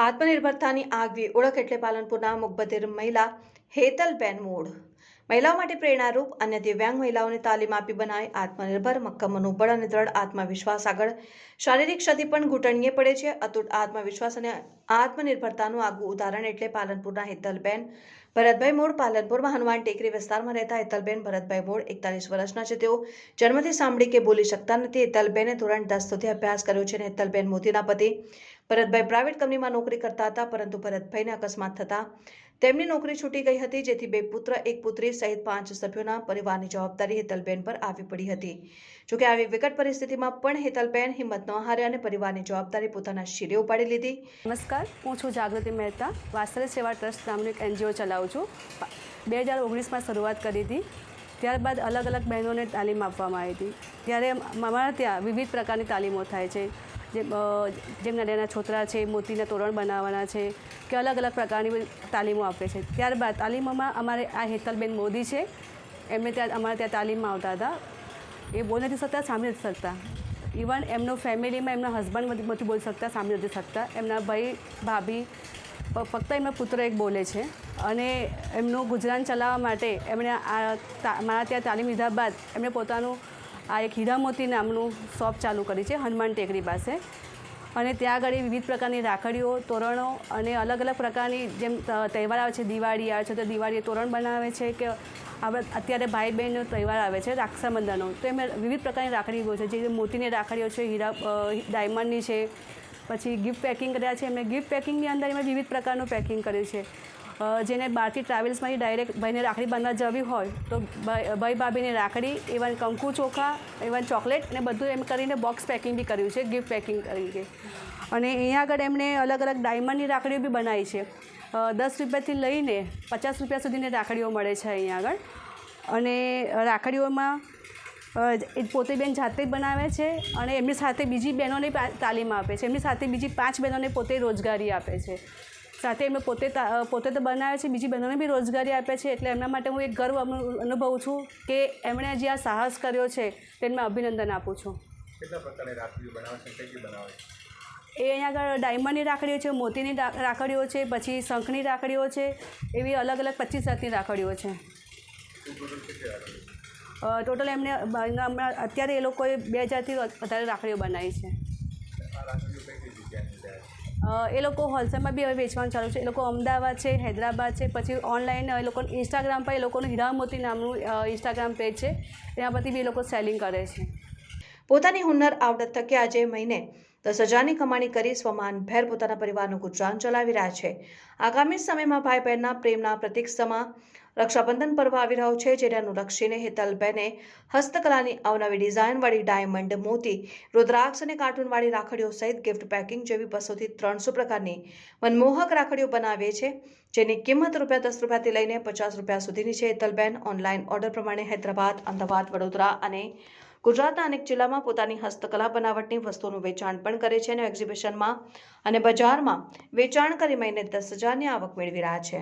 આત્મનિર્ભરતાની આગવી ઓળખ એટલે પાલનપુરના મુખબધિર મહિલા હેતલબેન મૂળ મહિલાઓ માટે પ્રેરણારૂપ અન્ય દિવ્યાંગ મહિલાઓને તાલીમ આપી બનાવી આત્મનિર્ભર મક્કમ મનોબળ અને દ્રઢ આત્મવિશ્વાસ આગળ. શારીરિક ક્ષતિ પણ ઘૂંટણીએ પડે છે. અતૂટ આત્મવિશ્વાસ અને આત્મનિર્ભરતાનું આગવું ઉદાહરણ એટલે પાલનપુરના હેતલબેન ભરતભાઈ મૂળ. પાલનપુરમાં હનુમાન ટેકરી વિસ્તારમાં રહેતા હેતલબેન ભરતભાઈ મૂળ એકતાલીસ વર્ષના છે. તેઓ જન્મથી સાંભળી કે બોલી શકતા નથી. હેતલબેને ધોરણ દસ સુધી અભ્યાસ કર્યો છે અને હેતલબેન મોદીના પતિ ભરતભાઈ પ્રાઇવેટ કંપનીમાં નોકરી કરતા હતા, પરંતુ ભરતભાઈને અકસ્માત થતા તેમની નોકરી છૂટી ગઈ હતી, જેથી બે પુત્ર, એક પુત્રી સહિત પાંચ સભ્યોના પરિવારની જવાબદારી હેતલબેન પર આવી પડી હતી. જોકે આવી વિકટ પરિસ્થિતિમાં પણ હેતલબેન હિંમત ન હારે અને પરિવારની જવાબદારી પોતાના શિરે ઉપાડી લીધી. નમસ્કાર, હું છું જાગૃતિ મહેતા વાસ્તવિક સેવા ટ્રસ્ટ નામનું એક એનજીઓ ચલાવું છું. બે હજાર ઓગણીસમાં શરૂઆત કરી હતી, ત્યારબાદ અલગ અલગ બહેનોને તાલીમ આપવામાં આવી હતી. ત્યારે અમારા ત્યાં વિવિધ પ્રકારની તાલીમો થાય છે. જેમ અ, જેમ નાના છોતરા છે મોતીના તોરણ બનાવવાના છે કે અલગ અલગ પ્રકારની તાલીમો આપે છે. ત્યારબાદ તાલીમોમાં અમારે આ હેતલબેન મોદી છે. એમને ત્યાં અમારે ત્યાં તાલીમમાં આવતા હતા. એ બોલી નથી શકતા સાંભળી નથી શકતા. ઇવન એમનો ફેમિલીમાં એમના હસબન્ડ નથી બોલી શકતા સાંભળી નથી શકતા. એમના ભાઈ ભાભી ફક્ત એમના પુત્ર એક બોલે છે. અને એમનું ગુજરાન ચલાવવા માટે એમણે આ મારા ત્યાં તાલીમ લીધા બાદ એમણે પોતાનું આ એક હીરામોતી નામનું શોપ ચાલુ કરી છે, હનુમાન ટેકરી પાસે. અને ત્યાં આગળ વિવિધ પ્રકારની રાખડીઓ, તોરણો અને અલગ અલગ પ્રકારની જેમ તહેવાર આવે છે, દિવાળી આવે છે, તો દિવાળીએ તોરણ બનાવે છે કે આપણે અત્યારે ભાઈ બહેનનો તહેવાર આવે છે રાક્ષાબંધનનો તો એમાં વિવિધ પ્રકારની રાખડીઓ છે, જે મોતીની રાખડીઓ છે, હીરા ડાયમંડની છે પછી ગિફ્ટ પેકિંગ કર્યા છે. એમણે ગિફ્ટ પેકિંગની અંદર એમણે વિવિધ પ્રકારનું પેકિંગ કર્યું છે. જેને બહારથી ટ્રાવેલ્સમાંથી ડાયરેક્ટ ભાઈને રાખડી બાંધવા જવી હોય તો ભાઈ ભાભીને રાખડી ઇવન કંકુ ચોખા ઇવન ચોકલેટ અને બધું એમ કરીને બોક્સ પેકિંગ બી કર્યું છે ગિફ્ટ પેકિંગ કરીને. અને અહીંયા આગળ એમણે અલગ અલગ ડાયમંડની રાખડીઓ બી બનાવી છે. દસ રૂપિયાથી લઈને પચાસ રૂપિયા સુધીની રાખડીઓ મળે છે અહીંયા આગળ. અને રાખડીઓમાં પોતે બેન જાતે બનાવે છે અને એમની સાથે બીજી બહેનોને તાલીમ આપે છે. એમની સાથે બીજી પાંચ બહેનોને પોતે રોજગારી આપે છે. સાથે એમને પોતે પોતે તો બનાવે છે બીજી બહેનોને બી રોજગારી આપે છે. એટલે એમના માટે હું એક ગર્વ અનુ- અનુભવું છું કે એમણે જે આ સાહસ કર્યો છે તેમને અભિનંદન આપું છે. એ અહીંયા આગળ ડાયમંડની રાખડીઓ છે મોતીની રાખડીઓ છે પછી શંખની રાખડીઓ છે એવી અલગ અલગ પચીસ જાતની રાખડીઓ છે? ટોટલ એમને હમણાં અત્યારે એ લોકોએ બે હજારથી વધારે રાખડીઓ બનાવી છે. એ લોકો હોલસેલમાં બી હવે વેચવાનું ચાલુ છે. એ લોકો અમદાવાદ છે, હૈદરાબાદ છે, પછી ઓનલાઈન, એ લોકો ઇન્સ્ટાગ્રામ પર એ લોકોનું હીરામોતી નામનું ઇન્સ્ટાગ્રામ પેજ છે. ત્યાં પરથી બી એ લોકો સેલિંગ કરે છે. પોતાની હુનર આવડત થકી આજે મહિને દસ હજારની કમાણી કરી સ્વમાન ભેર પોતાના પરિવારનું ગુજરાન ચલાવી રહ્યા છે. આગામી સમયમાં ભાઈ બહેનના પ્રેમના પ્રતિક સમા રક્ષાબંધન પર્વ આવી રહ્યો છે, જેને અનુલક્ષીને હેતલબેને હસ્તકલાની અવનવી ડિઝાઇનવાળી ડાયમંડ મોતી, રુદ્રાક્ષ અને કાર્ટૂનવાળી રાખડીઓ સહિત ગિફ્ટ પેકિંગ જેવી બસોથી ત્રણસો પ્રકારની મનમોહક રાખડીઓ બનાવે છે, જેની કિંમત રૂપિયા દસ રૂપિયાથી લઈને પચાસ રૂપિયા સુધીની છે. હેતલબેન ઓનલાઈન ઓર્ડર પ્રમાણે હૈદરાબાદ, અમદાવાદ, વડોદરા અને ગુજરાતના અનેક જિલ્લામાં પોતાની હસ્તકલા બનાવટની વસ્તુઓનું વેચાણ પણ કરે છે અને એક્ઝિબિશનમાં અને બજારમાં વેચાણ કરી મહિને દસ હજારની આવક મેળવી રહ્યા છે.